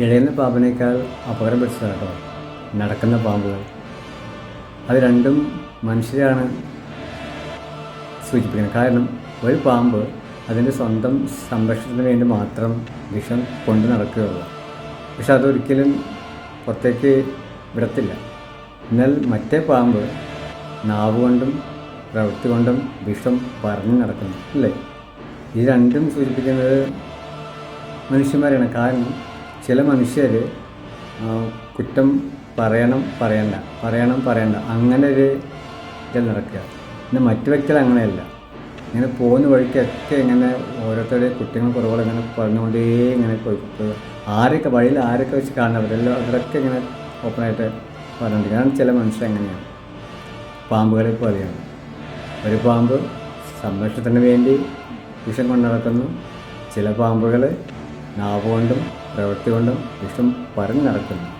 ഇഴയുന്ന പാമ്പിനേക്കാൾ അപകടം പിടിച്ചതാണ് കേട്ടോ. നടക്കുന്ന പാമ്പുകൾ. അത് രണ്ടും മനുഷ്യരാണ് സൂചിപ്പിക്കുന്നത്. കാരണം ഒരു പാമ്പ് അതിന്റെ സ്വന്തം സംരക്ഷണത്തിന് വേണ്ടി മാത്രം വിഷം കൊണ്ടു നടക്കുകയുള്ളൂ. പക്ഷെ അതൊരിക്കലും പുറത്തേക്ക് വിടത്തില്ല. എന്നാൽ മറ്റേ പാമ്പ് നാവ് കൊണ്ടും പ്രവൃത്തി കൊണ്ടും വിഷം പറഞ്ഞു നടക്കുന്നു. അല്ലേ? ഈ രണ്ടും സൂചിപ്പിക്കുന്നത് മനുഷ്യന്മാരാണ് കാരണം ചില മനുഷ്യർ കുറ്റം പറയണം പറയണ്ട പറയണം പറയണ്ട അങ്ങനെ ഒരു ഇതിൽ നടക്കുക. പിന്നെ മറ്റു വ്യക്തികൾ അങ്ങനെയല്ല. ഇങ്ങനെ പോകുന്ന വഴിക്കൊക്കെ ഇങ്ങനെ ഓരോരുത്തരുടെ കുറ്റങ്ങൾ കുറവുകൾ ഇങ്ങനെ പറഞ്ഞുകൊണ്ടേ ഇങ്ങനെ പോയി. ആരൊക്കെ വഴിയിൽ ആരൊക്കെ വെച്ച് കാണുന്നവരെല്ലാം അവരൊക്കെ ഇങ്ങനെ ഓപ്പണായിട്ട് പറഞ്ഞിട്ടുണ്ട് കാരണം ചില മനുഷ്യർ എങ്ങനെയാണ് പാമ്പുകളെ പോലെയാണ് ഒരു പാമ്പ് സംരക്ഷണത്തിന് വേണ്ടി വിഷം കൊണ്ടു നടക്കുന്നു. ചില പാമ്പുകൾ നാവ് കൊണ്ടും പ്രവൃത്തി കൊണ്ടും വിഷം പരന്നു നടക്കുന്നു.